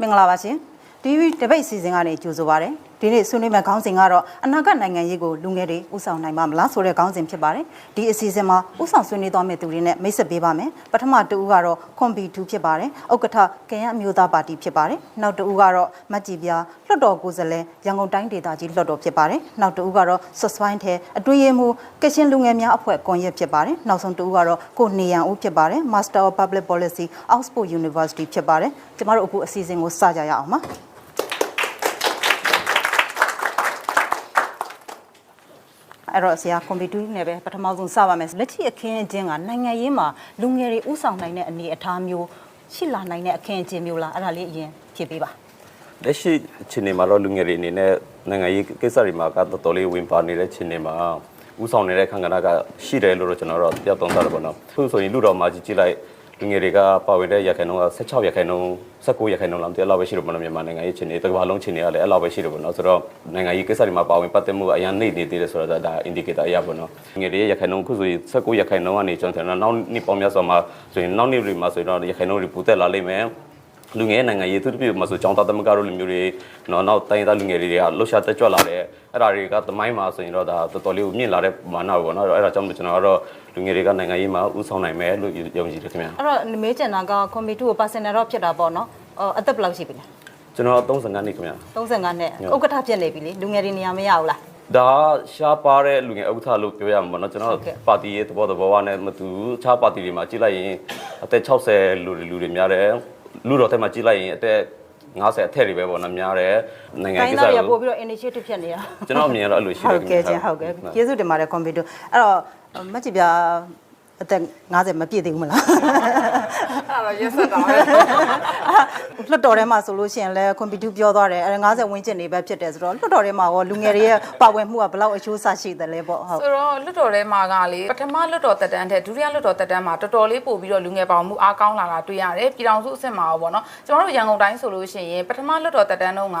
မင်္ဂလာပါရှင် TV တပိတ်အစီအစဉ်ကနေကြိုဆိုပါရစေဒီနေ့ဆွေးနွေးမယ့်ခေါင်းစဉ်ကတော့အနာဂတ်နိုင်ငံရေးကိုလူငယ်တွေဥဆောင်နိုင်မှာမလားဆိုတဲ့ခေါင်းစဉ်ဖြစ်ပါတယ်ဒီအစီအစဉ်မှာဥဆောင်ဆွေးနွေးသွားမယ့်သူတွေနဲ့မိတ်ဆက်ပေးပါမယ်ပထမတူဦးကတော့ခွန်ဘီ2ဖြစ်ပါတယ်ဥက္ကဋ္ဌကရန်အမျိုးသားပါတီဖြစ်ပါတယ်နောက်တူဦးကတော့မတ်ကြည်ပြားလွှတ်တော်ကိုယ်စားလှယ်ရန်ကုန်တိုင်းဒေသကြီးလွှတ်တော်ဖြစ်ပါတယ်နောက်တူဦးကတော့ဆွတ်ဆွိုင်းထဲအတွင်းရေးမှူးကရှင်လူငယ်များအဖွဲ့ကွန်ရက်ဖြစ်ပါတယ်နောက်ဆုံးတူဦးကတော့ကိုနေရန်ဦးဖြစ်ပါတယ် Master of Public Policy Oxford University ဖြစ်ပါတယ်ကျမတို့အခုအစီအစဉ်ကိုစကြရအောင်ပါ အဲ့တော့ဆရာကွန်ပျူတာနဲ့ပဲပထမဆုံးစပါမယ်လက်ရှိအခင်းအကျင်းကနိုင်ငံရေးမှာလူငယ်တွေဥဆောင်နိုင်တဲ့အနေအထားမျိုးရှိလာနိုင်တဲ့အခင်းအကျင်းမျိုးလားအဲ့ဒါလေးအရင်ဖြေပေးပါလက်ရှိအခြေအနေမှာတော့လူငယ်တွေအနေနဲ့နိုင်ငံရေးကိစ္စတွေမှာကတော်တော်လေးဝင်ပါနေတဲ့အခြေအနေမှာဥဆောင်နေတဲ့ခံကဏ္ဍကရှိတယ်လို့တော့ကျွန်တော်တို့ပြောသုံးသပ်တယ်ပေါ့နော်။သူဆိုရင်လူတော်မှာကြည့်ကြည့်လိုက် လူငယ်တွေကပါဝင်တဲ့ရခိုင်နှုန်းက16ရခိုင်နှုန်း19ရခိုင်နှုန်းလောက်တည်းလောက်ပဲရှိတယ်ပေါ့နော်မြန်မာနိုင်ငံရေးအခြေအနေတစ်ကမ္ဘာလုံးအခြေအနေကလည်းအဲ့လောက်ပဲရှိတယ်ပေါ့နော်ဆိုတော့နိုင်ငံရေးကိစ္စတွေမှာပါဝင်ပတ်သက်မှုအရင်နေနေသေးတယ်ဆိုတော့ဒါ indicator အရာပေါ့နော်ငယ်တွေရဲ့ရခိုင်နှုန်းခုဆိုရင်19ရခိုင်နှုန်းကနေကျွန်တော်နောက်နှစ်ပေါင်းများစွာမှာဆိုရင်နောက်နှစ်တွေမှာဆိုရင်တော့ရခိုင်နှုန်းတွေပူတက်လာလိမ့်မယ် လူငယ်နိုင်ငံရေးသူတပြည့်မှာဆိုចောင်းသားသမဂ္ဂတို့လူမျိုးတွေနော်နောက်တိုင်းရင်းသားလူငယ်တွေကလှုပ်ရှားတက်ကြွလာတယ်အဲ့ဒါတွေကသမိုင်းမှာဆိုရင်တော့ဒါတော်တော်လေးကိုမြင့်လာတဲ့မာနပေါ့နော်အဲ့ဒါကြောင့်မို့ကျွန်တော်ကတော့လူငယ်တွေကနိုင်ငံရေးမှာဥဆောင်နိုင်မယ်လို့ယုံကြည်တယ်ခင်ဗျာအဲ့တော့မေးချင်တာကကွန်ပျူတာကို personal တော့ဖြစ်တာပေါ့နော်အော်အသက်ဘယ်လောက်ရှိပြီလဲကျွန်တော်35နှစ်ခင်ဗျာ35နှစ်ဥက္ကဋ္ဌဖြစ်နေပြီလေလူငယ်တွေနေရာမရဘူးလားဒါရှားပါတဲ့လူငယ်ဥက္ကဋ္ဌလို့ပြောရမှာပေါ့နော်ကျွန်တော်ဟုတ်ကဲ့ပါတီရဲ့သဘောသဘောကနဲ့မတူဘူးခြားပါတီတွေမှာကြည့်လိုက်ရင်အသက်60လူတွေလူတွေများတယ် လူတော်ထဲမှာကြည့်လိုက်ရင်အသက်50အထက်တွေပဲပေါ့နော်များတယ်နိုင်ငံတိုင်းကိစ္စသားတွေကကိုပို့ပြီးတော့ initiative ဖြစ်နေတာကျွန်တော်အမြင်ကတော့အဲ့လိုရှိတဟုယ်တ်ခင်ကဲ့ဗျာချင်းဟုတ်ကဲ့ကျေးဇူးတင်ပါတယ်ကွန်ပျူတာအဲ့တော့မတ်ကြည်ပြ အသက်50မပြည့်သေးဘူးမလားအဲ့တော့ရက်ဆက်တာပဲလွှတ်တော်ထဲမှာဆိုလို့ရှိရင်လည်းကွန်ပျူတာပြောသွားတယ်အဲ50ဝန်းကျင်နေပဲဖြစ်တယ်ဆိုတော့လွှတ်တော်ထဲမှာရောလူငယ်တွေရဲ့ပါဝင်မှုကဘယ်လောက်အချိုးအဆရှိတယ်လဲပေါ့ဟုတ်ဆိုတော့လွတ်တော်ထဲမှာကလေပထမလွတ်တော်တက်တန်းတဲ့ဒုတိယလွတ်တော်တက်တန်းမှာတော်တော်လေးပို့ပြီးတော့လူငယ်ပေါင်းမှုအားကောင်းလာတာတွေ့ရတယ်ပြည်တော်စုအဆင့်မှာရောပေါ့နော်ကျွန်တော်တို့ရန်ကုန်တိုင်းဆိုလို့ရှိရင်ပထမလွတ်တော်တက်တန်းတုန်းက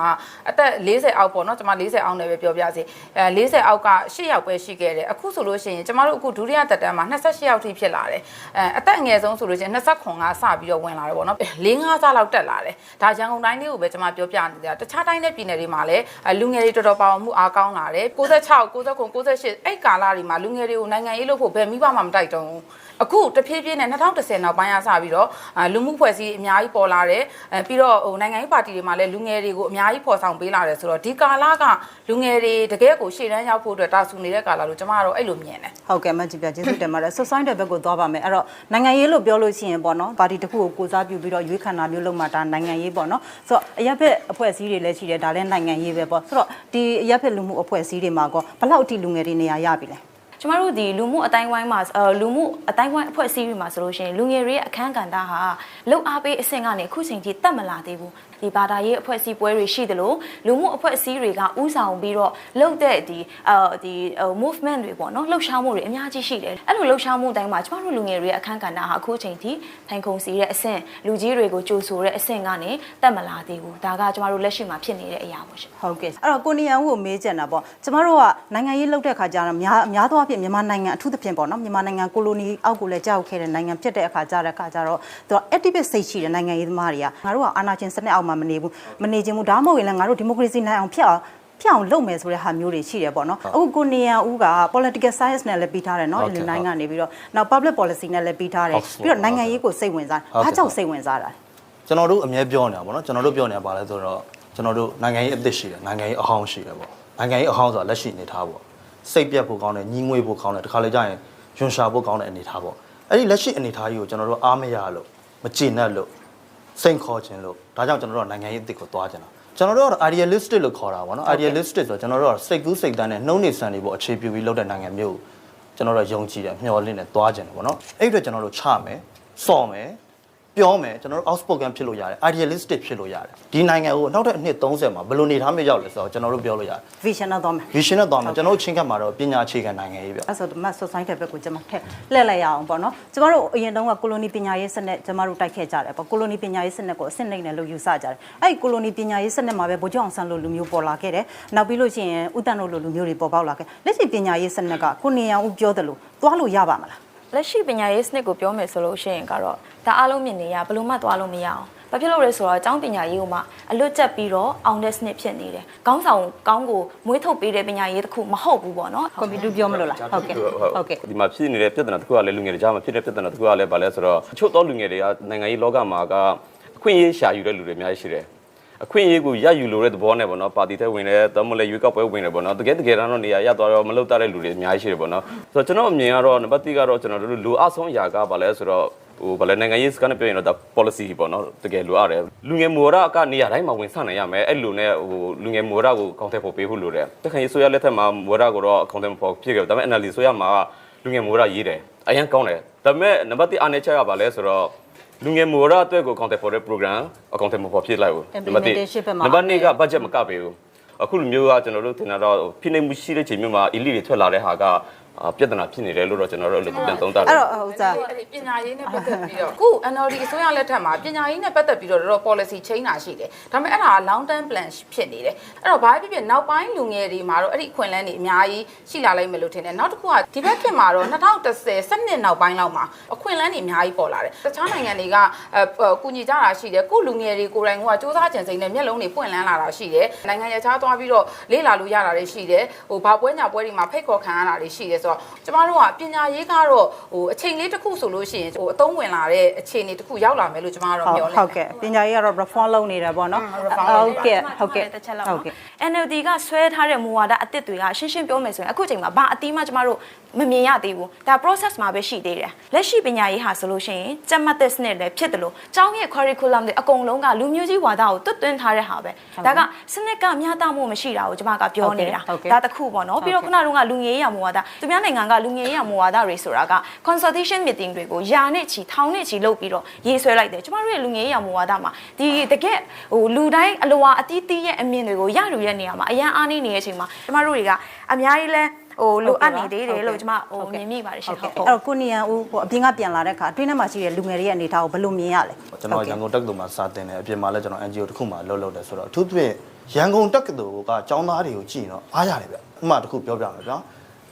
အသက်40အောက်ပေါ့နော်ကျွန်မ40အောက်နဲ့ပဲပြောပြစီအဲ40အောက်က10ယောက်ပဲရှိခဲ့တယ်အခုဆိုလို့ရှိရင်ကျွန်တော်တို့အခုဒုတိယတက်တန်းမှာ28ယောက်ထိဖြစ်လာတယ်အဲအသက်အငယ်ဆုံးဆိုလို့ရှိရင်29ကစပြီးတော့ဝင်လာတယ်ပေါ့နော်၄5ဆလောက်တက်လာတယ်ဒါရန်ကုန်တိုင်းလေးကိုပဲကျွန်မပြောပြနေတာတခြားတိုင်းတဲ့ပြည်နယ်တွေမှာလည်းအဲလူငယ်တွေတော်တော်ပါဝင်မှုအားကောင်းလာတယ်96 99 98အဲ့ကာလတွေမှာလူငယ်တွေကိုနိုင်ငံရေးလို့ဖို့ဘယ်မိဘမှမတိုက်တုံးဘူး အခုတဖြည်းဖြည်းနဲ့2010နောက်ပိုင်းကစပြီးတော့အာလူမှုဖွဲ့စည်းအများကြီးပေါ်လာတယ်အဲပြီးတော့ဟိုနိုင်ငံရေးပါတီတွေမှာလည်းလူငယ်တွေကိုအများကြီးပေါ်ဆောင်ပေးလာတယ်ဆိုတော့ဒီကာလကလူငယ်တွေတကယ်ကိုရှေ့တန်းရောက်ဖို့အတွက်တာဆူနေတဲ့ကာလလို့ကျွန်မကတော့အဲ့လိုမြင်တယ်ဟုတ်ကဲ့မတ်ကြည်ပြကျေးဇူးတင်ပါတယ်ဆွဆိုင်တဲ့ဘက်ကိုသွားပါမယ်အဲ့တော့နိုင်ငံရေးလို့ပြောလို့ရှိရင်ပေါ့နော်ပါတီတစ်ခုကိုကိုစားပြုပြီးတော့ရွေးခံတာမျိုးလုပ်မှဒါနိုင်ငံရေးပေါ့နော်ဆိုတော့အရက်ဖက်အဖွဲ့အစည်းတွေလည်းရှိတယ်ဒါလည်းနိုင်ငံရေးပဲပေါ့ဆိုတော့ဒီအရက်ဖက်လူမှုအဖွဲ့အစည်းတွေမှာကောဘယ်လောက်အထိလူငယ်တွေနေရာရပြီလဲ ကျမတို့ဒီလူမှုအတိုင်းဝိုင်းမှာအဲလူမှုအတိုင်းဝိုင်းအဖွဲ့အစည်းတွေမှာဆိုလို့ရှိရင်လူငယ်တွေရဲ့အခန်းကဏ္ဍဟာလုံအားပေးအဆင့်ကနေအခုချိန်ထိတက်မလာသေးဘူးဒီဘာသာရေးအဖွဲ့အစည်းပွဲတွေရှိသလိုလူမှုအဖွဲ့အစည်းတွေကဥဆောင်ပြီးတော့လှုပ်တဲ့ဒီအဲဒီ movement တွေပေါ့နော်လှုပ်ရှားမှုတွေအများကြီးရှိတယ်အဲ့လိုလှုပ်ရှားမှုတိုင်းမှာကျမတို့လူငယ်တွေရဲ့အခန်းကဏ္ဍဟာအခုချိန်ထိထိုင်ခုံစီတဲ့အဆင့်လူကြီးတွေကိုကြိုဆိုတဲ့အဆင့်ကနေတက်မလာသေးဘူးဒါကကျမတို့လက်ရှိမှာဖြစ်နေတဲ့အရာပေါ့ရှင်ဟုတ်ကဲ့အဲ့တော့ကိုနီယန်ကိုမေးချင်တာပေါ့ကျမတို့ကနိုင်ငံရေးလုပ်တဲ့ခါကျတော့များအများသောအားဖြင့်မြန်မာနိုင်ငံအထူးသဖြင့်ပေါ့နော်မြန်မာနိုင်ငံကိုလိုနီအောက်ကိုလည်းကြောက်ခဲ့တဲ့နိုင်ငံဖြစ်တဲ့အခါကျတဲ့အခါကျတော့သူက activist စိတ်ရှိတဲ့နိုင်ငံရေးသမားတွေကငါတို့ကအာဏာရှင်စနစ်အောက်မှာမနေဘူးမနေခြင်းဘူးဒါမှမဟုတ်ရင်လည်းငါတို့ဒီမိုကရေစီနိုင်အောင်ဖြစ်အောင်ဖြစ်အောင်လုပ်မယ်ဆိုတဲ့ဟာမျိုးတွေရှိတယ်ပေါ့နော်အခုကိုနေရန်ဦးက political science နဲ့လည်းပြီးထားတယ်နော်ဟုတ်ကဲ့အလင်းနိုင်ကနေပြီးတော့နောက် public policy နဲ့လည်းပြီးထားတယ် Oxford ပြီးတော့နိုင်ငံရေးကိုစိတ်ဝင်စားဟုတ်ကဲ့ဘာကြောင့်စိတ်ဝင်စားတာလဲကျွန်တော်တို့အမြဲပြောနေတာပေါ့နော်ကျွန်တော်တို့ပြောနေတာပါလဲဆိုတော့ကျွန်တော်တို့နိုင်ငံရေးအသစ်ရှိတယ်နိုင်ငံရေးအဟောင်းရှိတယ်ပေါ့နိုင်ငံရေးအဟောင်းဆိုတာလက်ရှိအနေထားပေါ့စိတ်ပြတ်ဖို့ကောင်းတယ်ညီငွေဖို့ကောင်းတယ်တခါလေကြာရင်ယွန်ရှာဖို့ကောင်းတဲ့အနေထားပေါ့အဲ့ဒီလက်ရှိအနေထားကြီးကိုကျွန်တော်တို့အားမရလို့မကြည်နပ်လို့ စိတ်ခေါ်ခြင်းလို့ဒါကြောင့်ကျွန်တော်တို့ကနိုင်ငံရေးအသစ်ကိုသွားကြတာကျွန်တော်တို့ကတော့ idealistic လို့ခေါ်တာပေါ့နော် idealistic ဆိုတော့ကျွန်တော်တို့ကစိတ်ကူးစိတ်တန်းနဲ့နှုံးနေဆန်နေဖို့အခြေပြုပြီးလုပ်တဲ့နိုင်ငံမျိုးကိုကျွန်တော်တို့ကယုံကြည်တယ်မျှော်လင့်တယ်သွားကြတယ်ပေါ့နော်အဲ့ဒီအတွက်ကျွန်တော်တို့ချမယ်စော်မယ် ပြောမယ်ကျွန်တော်တို့ outspoken ဖြစ်လို့ရတယ် idealistic ဖြစ်လို့ရတယ်ဒီနိုင်ငံကိုနောက်တဲ့အနှစ်30မှာဘယ်လိုနေထားမျိုးရောက်လဲဆိုတော့ကျွန်တော်တို့ပြောလို့ရတယ် vision နဲ့သွားမယ် vision နဲ့သွားမယ်ကျွန်တော်တို့ချင်းခတ်မှာတော့ပညာအခြေခံနိုင်ငံရေးပြအဲ့ဆိုမတ်ဆိုဆိုင်တဲ့ဘက်ကိုကျွန်မထက်လှည့်လိုက်ရအောင်ပေါ့နော်ကျမတို့အရင်တုန်းကကိုလိုနီပညာရေးစနစ်ကျမတို့တိုက်ခဲ့ကြတယ်ပေါ့ကိုလိုနီပညာရေးစနစ်ကိုအစစ်နှိမ့်နဲ့လို့ယူဆကြတယ်အဲ့ဒီကိုလိုနီပညာရေးစနစ်မှာပဲဗိုလ်ချုပ်အောင်ဆန်းလိုလူမျိုးပေါ်လာခဲ့တယ်နောက်ပြီးလို့ရှိရင်ဥတ္တန်တို့လိုလူမျိုးတွေပေါ်ပေါက်လာခဲ့လက်ရှိပညာရေးစနစ်ကကိုနေအောင်ဦးပြောတယ်လို့သွားလို့ရပါမလား လက်ရှိပညာရေးစနစ်ကိုပြောမယ်ဆိုလို့ရှိရင်ကတော့ဒါအားလုံးမြင်နေရဘယ်လို့မှသွားလို့မရအောင်ပဘာဖြစ်လို့လဲဆိုတော့အကြောင်းပညာရေးကိုမှအလွတ်ကျက်ပြီးတော့အောင်တဲ့စနစ်ဖြစ်နေတယ်ခေါင်းဆောင်ကောင်းကိုမွေးထုတ်ပေးတဲ့ပညာရေးတစ်ခုမဟုတ်ဘူးပေါ့နော်ကွန်ပျူတာပြောမလို့လားဟုတ်ကဲ့ဟုတ်ကဲ့ဒီမှာဖြစ်နေတဲ့ပြဿနာတစ်ခုကလည်းလူငယ်တွေကြားမှာဖြစ်တဲ့ပြဿနာတစ်ခုကလည်းဗာလဲဆိုတော့အချို့သောလူငယ်တွေကနိုင်ငံရေးလောကမှာကအခွင့်အရေးရှာယူတဲ့လူတွေအများကြီးရှိတယ် အခွင့်အရေးကိုရယူလို့တဲ့သဘောနဲ့ပေါ့နော်ပါတီထဲဝင်တယ်တမလဲရွေးကောက်ပွဲဝင်တယ်ပေါ့နော်တကယ်တကယ်တော့နေရာရသွားတော့မလုပ်တတ်တဲ့လူတွေအများကြီးရှိတယ်ပေါ့နော်ဆိုတော့ကျွန်တော်အမြင်ကတော့နံပါတ်1ကတော့ကျွန်တော်တို့လူအဆုံးအရာကဗာလဲဆိုတော့ဟိုဗာလဲနိုင်ငံရေးစကားနဲ့ပြောရင်တော့ဒါ policy ပေါ့နော်တကယ်လိုရတယ်လူငယ်မော်ရကနေရာတိုင်းမှာဝင်ဆနိုင်ရမယ်အဲ့လိုနဲ့ဟိုလူငယ်မော်ရကိုအကောင့်ထဲပေါ်ပေးဖို့လိုတယ်တခါရေးဆိုရလက်ထက်မှာမော်ရကိုတော့အကောင့်ထဲမှာပေါ်ဖြစ်ခဲ့တယ်ဒါပေမဲ့ analysis ဆိုရမှာလူငယ်မော်ရရေးတယ်အရင်ကောင်းတယ်ဒါပေမဲ့နံပါတ်1အနေချက်ကဗာလဲဆိုတော့ လူငယ်မော်ရအတွက်ကို account ပေါ်တဲ့ program account မှာပေါ်ဖြစ်လိုက်ဘူး Implementation ဘက်မှာနံပါတ်2က budget မကပေးဘူးအခုလူမျိုးကကျွန်တော်တို့ထင်တာတော့ဖိနှိပ်မှုရှိတဲ့ချိန်မျိုးမှာ elite တွေထွက်လာတဲ့ဟာကအာ ပြဿနာဖြစ်နေတယ်လို့တော့ကျွန်တော်တို့အဲ့လိုပြန်သုံးသပ်တယ်အဲ့တော့ဟိုစားအဲ့ဒီပညာရေးနဲ့ပတ်သက်ပြီးတော့အခု NLD အစိုးရလက်ထက်မှာပညာရေးနဲ့ပတ်သက်ပြီးတော့တော်တော် policy change တာရှိတယ်ဒါပေမဲ့အဲ့ဒါက long term plan ဖြစ်နေတယ်အဲ့တော့ဘာဖြစ်ဖြစ်နောက်ပိုင်းလူငယ်တွေမှာတော့အဲ့ဒီအခွင့်အလမ်းတွေအများကြီးရှိလာလိမ့်မယ်လို့ထင်တယ်နောက်တစ်ခုကဒီဘက်ခင်မှာတော့2010စနစ်နောက်ပိုင်းလောက်မှာအခွင့်အလမ်းတွေအများကြီးပေါ်လာတယ်တခြားနိုင်ငံတွေကအဲကူညီကြတာရှိတယ်ကိုလူငယ်တွေကိုယ်တိုင်ကစူးစမ်းကြံစိမ့်နဲ့မျက်လုံးတွေပွင့်လန်းလာတာရှိတယ်နိုင်ငံရခြားသွားပြီးတော့လေ့လာလို့ရတာတွေရှိတယ်ဟိုဘာပွဲညာပွဲတွေမှာဖိတ်ခေါ်ခံရတာတွေရှိတယ်ဆိုတော့ကျမတို့ကပညာရေးကတော့ဟိုအချိန်လေးတစ်ခုဆိုလို့ရှိရင်ဟိုအသုံးဝင်လာတဲ့အခြေအနေတစ်ခုရောက်လာမယ်လို့ကျမတို့ဟုတ်မျှော်လင့်ဟုတ်ကဲ့ပညာရေးကတော့ reform လုပ်နေတယ်ပေါ့နော် reform ဟုတ်ကဲ့ဟုတ်ကဲ့တစ်ချက်လောက်ဟုတ်ကဲ့ NLD ကဆွဲထားတဲ့မူဝါဒအသစ်တွေကရှင်းရှင်းပြောမယ်ဆိုရင်အခုချိန်မှာဘာအတီးမှကျမတို့မမြင်ရသေးဘူးဒါ process မှာပဲရှိသေးတယ်လက်ရှိပညာရေးဟာဆိုလို့ရှိရင်ကြက်မှတ်တဲ့စနစ်လည်းဖြစ်တယ်လို့ကျောင်းရဲ့ curriculum တွေအကုန်လုံးကလူမျိုးကြီးဝါဒကိုတွတ်သွင်းထားတဲ့ဟာပဲဒါကစနစ်ကမျှတမှုမရှိတာကိုကျမကပြောနေတာဟုတ်ကဲ့ဒါတစ်ခုပေါ့နော်ပြီးတော့ခုနကလူငယ်ရေးရမူဝါဒသူများနိုင်ငံကလူငယ်ရေးရမူဝါဒတွေဆိုတာက consultation meeting တွေကိုယာနဲ့ချီထောင်နဲ့ချီလုပ်ပြီးတော့ရေးဆွဲလိုက်တယ်ကျမတို့ရဲ့လူငယ်ရေးရမူဝါဒမှာဒီတကယ်ဟိုလူတိုင်းအလွာအတီးတီးရဲ့အမြင်တွေကိုရယူတဲ့နေရာမှာအရန်အားနေနေတဲ့အချိန်မှာကျမတို့တွေကအများကြီးလဲဟိုလိုအပ်နေသေးတယ်လို့ကျမဟိုမြင်မိပါတယ်ရှင်ဟုတ်ဟုတ်ကဲ့အဲ့တော့ကိုနီယန်ဦးဟိုအပြင်ကပြန်လာတဲ့အခါအတွင်းထဲမှာရှိတဲ့လူငယ်တွေရဲ့အနေအထားကိုဘယ်လိုမြင်ရလဲကျွန်တော်ရန်ကုန်တက္ကသိုလ်မှာစာသင်တယ်အပြင်မှာလည်းကျွန်တော် NGO တစ်ခုမှာလုပ်လုပ်တယ်ဆိုတော့အထူးသဖြင့်ရန်ကုန်တက္ကသိုလ်ကကျောင်းသားတွေကိုကြည့်ရင်တော့အားရတယ်ဗျအမှတစ်ခုပြောပြမယ်ဗျာ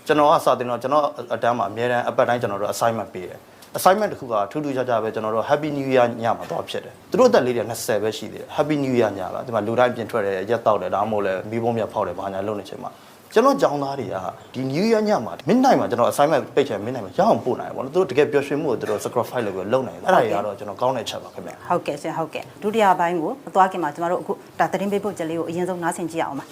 ကျွန်တော်ကစာသင်တော့ကျွန်တော်အတန်းမှာအများတန်းအပတ်တိုင်းကျွန်တော်တို့ assignment ပေးတယ် assignment တစ်ခုကထူးထူးခြားခြားပဲကျွန်တော်တို့ Happy New Year ညမှာတော့ဖြစ်တယ်သူတို့အသက်လေးတွေ20ပဲရှိသေးတယ် Happy New Year ညပါဒီမှာလူတိုင်းပြင်ထွက်တယ်ရက်တောက်တယ်ဒါမှမဟုတ်လဲမီးပုံးမြတ်ဖောက်တယ်ဘာညာလုပ်နေချိန်မှာကျွန်တော်ကြောင်းသားတွေကဒီ New Year ညမှာ midnight မှာကျွန်တော် assignment ပိတ်ချင် midnight မှာရအောင်ပို့နိုင်တယ်ဗောနော်သူတို့တကယ်ပျော်ရွှင်မှုကိုသူတို့ sacrifice လုပ်ပြီးလုပ်နိုင်တယ်အဲ့ဒါတွေကတော့ကျွန်တော်ကောင်းတဲ့ချက်ပါခင်ဗျာဟုတ်ကဲ့ရှင်ဟုတ်ကဲ့ဒုတိယပိုင်းကိုမသွားခင်မှာကျမတို့အခုဒါသတင်းပေးပို့ချက်လေးကိုအရင်ဆုံးနားဆင်ကြည့်အောင်ပါ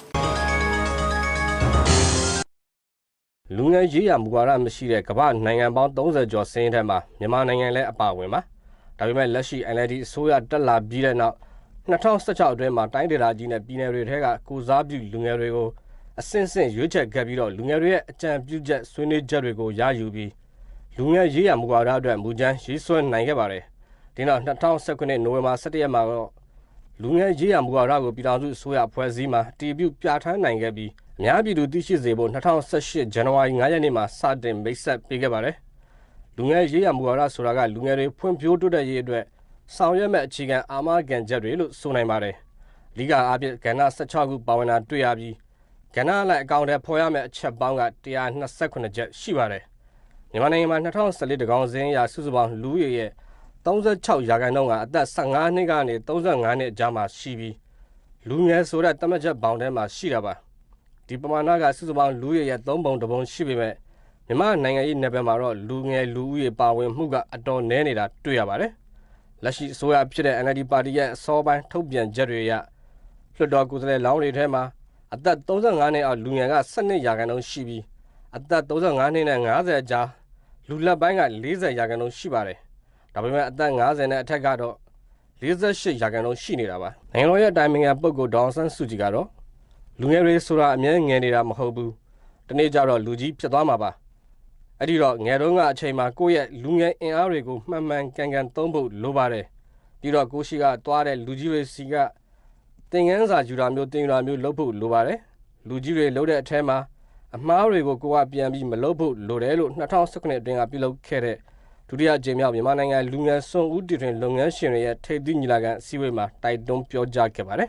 လူငယ်ရေးရမူဝါဒမရှိတဲ့ကမ္ဘာနိုင်ငံပေါင်း30ကျော်စင်းထဲမှာမြန်မာနိုင်ငံလည်းအပါအဝင်ပါဒါပေမဲ့လက်ရှိ NLD အစိုးရတက်လာပြီးတဲ့နောက်2016အတွင်းမှာတိုင်းဒေသကြီးနဲ့ပြည်နယ်တွေထဲကကိုစားပြုလူငယ်တွေကိုအဆင့်ဆင့်ရွေးချယ်ခဲ့ပြီးတော့လူငယ်တွေရဲ့အကြံပြုချက်ဆွေးနွေးချက်တွေကိုရယူပြီးလူငယ်ရေးရမူဝါဒအတွက်မူကြမ်းရေးဆွဲနိုင်ခဲ့ပါတယ်ဒီနောက်2019နိုဝင်ဘာ17ရက်မှာတော့လူငယ်ရေးရမူဝါဒကိုပြည်ထောင်စုအစိုးရဖွဲ့စည်းမှာတည်ပြုပြဋ္ဌာန်းနိုင်ခဲ့ပြီးအ များပြည်သူသိရှိစေဖို့2018ဇန်နဝါရီ9ရက်နေ့မှာစတင်မိတ်ဆက်ပေးခဲ့ပါတယ်။လူငယ်ရေးရမူဝါဒဆိုတာကလူငယ်တွေဖွံ့ဖြိုးတိုးတက်ရေးအတွက်ဆောင်ရွက်မဲ့အခြေခံအာမခံချက်တွေလို့ဆိုနိုင်ပါတယ်။လိကအပြည့်ကဏ္ဍ16ခုပါဝင်တာတွေ့ရပြီးကဏ္ဍအလိုက်အကောင့်ထဲဖော်ရမယ့်အချက်ပေါင်းက128ချက်ရှိပါတယ်။မြန်မာနိုင်ငံမှာ2014တကောင်စင်းအရစုစုပေါင်းလူဦးရေရဲ့36ရာခိုင်နှုန်းကအသက်15နှစ်ကနေ35နှစ်အကြားမှာရှိပြီးလူငယ်ဆိုတဲ့တတ်မှတ်ချက်ဘောင်ထဲမှာရှိတာပါ ဒီပမာဏကစုစုပေါင်းလူရရဲ့3ပုံတစ်ပုံရှိပေမဲ့မြန်မာနိုင်ငံရေးနယ်ပယ်မှာတော့လူငယ်လူဦးရေပါဝင်မှုကအတော်နည်းနေတာတွေ့ရပါတယ်လက်ရှိအစိုးရဖြစ်တဲ့ NLD ပါတီရဲ့အစောပိုင်းထုတ်ပြန်ချက်တွေအရလွှတ်တော်ကိုယ်စားလှယ်လောင်းတွေထဲမှာအသက်35နှစ်အောက်လူငယ်က12ရာခိုင်နှုန်းရှိပြီးအသက်35နှစ်နဲ့50အကြားလူလက်ပိုင်းက40ရာခိုင်နှုန်းရှိပါတယ်ဒါပေမဲ့အသက်50နဲ့အထက်ကတော့48ရာခိုင်နှုန်းရှိနေတာပါနိုင်ငံတော်ရဲ့အတိုင်ပင်ခံပုဂ္ဂိုလ်ဒေါအောင်ဆန်းစုကြည်ကတော့ လူငယ်တွေဆိုတာအမြဲငယ်နေတာမဟုတ်ဘူးဒီနေ့ကျတော့လူကြီးဖြစ်သွားမှာပါအဲ့ဒီတော့ငယ်တုန်းကအချိန်မှာကိုယ့်ရဲ့လူငယ်အင်အားတွေကိုမှန်မှန်ကန်ကန်သုံးဖို့လိုပါတယ်ပြီးတော့ကိုရှိကသွားတဲ့လူကြီးတွေစီကသင်ငန်းစာယူတာမျိုးတင်ယူတာမျိုးလုပ်ဖို့လိုပါတယ်လူကြီးတွေလုပ်တဲ့အထက်မှာအမားတွေကိုကိုကပြန်ပြီးမလုပ်ဖို့လိုတယ်လို့2019အတွင်းကပြုလုပ်ခဲ့တဲ့ဒုတိယအကြိမ်မြောက်မြန်မာနိုင်ငံလူငယ်စွန့်ဦးတည်ထွင်လုပ်ငန်းရှင်တွေရဲ့ထိပ်သီးညီလာခံအစည်းအဝေးမှာတိုက်တွန်းပြောကြားခဲ့ပါတယ်